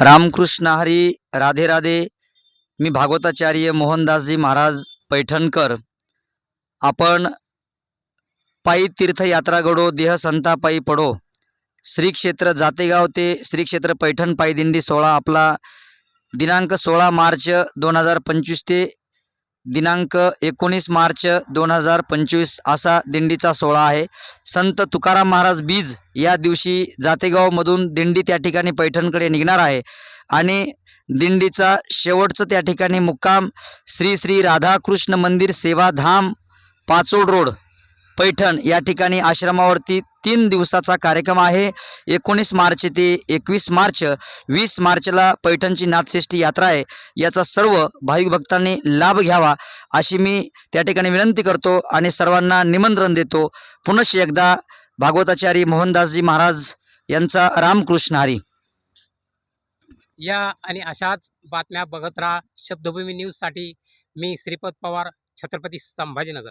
रामकृष्ण हरी राधे राधे. मी भागवताचार्य मोहनदासजी महाराज पैठणकर. आपण पायी तीर्थयात्रा घडो देह संता पायी पडो. श्री क्षेत्र जातेगाव ते श्री क्षेत्र पैठण पायी दिंडी सोहळा आपला दिनांक सोळा मार्च दोन हजार पंचवीस ते दिनांक एकोणीस मार्च दोन हजार पंचवीस असा दिंडीचा सोहळा आहे. संत तुकाराम महाराज बीज या दिवशी जातेगावमधून दिंडी त्या ठिकाणी पैठणकडे निघणार आहे आणि दिंडीचा शेवटचं त्या ठिकाणी मुक्काम श्री श्री राधाकृष्ण मंदिर सेवाधाम पाचोड रोड पैठण या ठिकाणी आश्रमावरती तीन दिवसाचा कार्यक्रम आहे. एकोणीस मार्च ते एकवीस मार्च वीस मार्चला पैठणची नाथश्रेष्ठी यात्रा आहे. याचा सर्व भाविक भक्तांनी लाभ घ्यावा अशी मी त्या ठिकाणी विनंती करतो आणि सर्वांना निमंत्रण देतो. पुनश्च एकदा भागवताचार्य मोहनदासजी महाराज यांचा रामकृष्ण हरी. या आणि अशाच बातम्या बघत राहा. शब्दभूमी न्यूजसाठी मी श्रीपद पवार छत्रपती संभाजीनगर.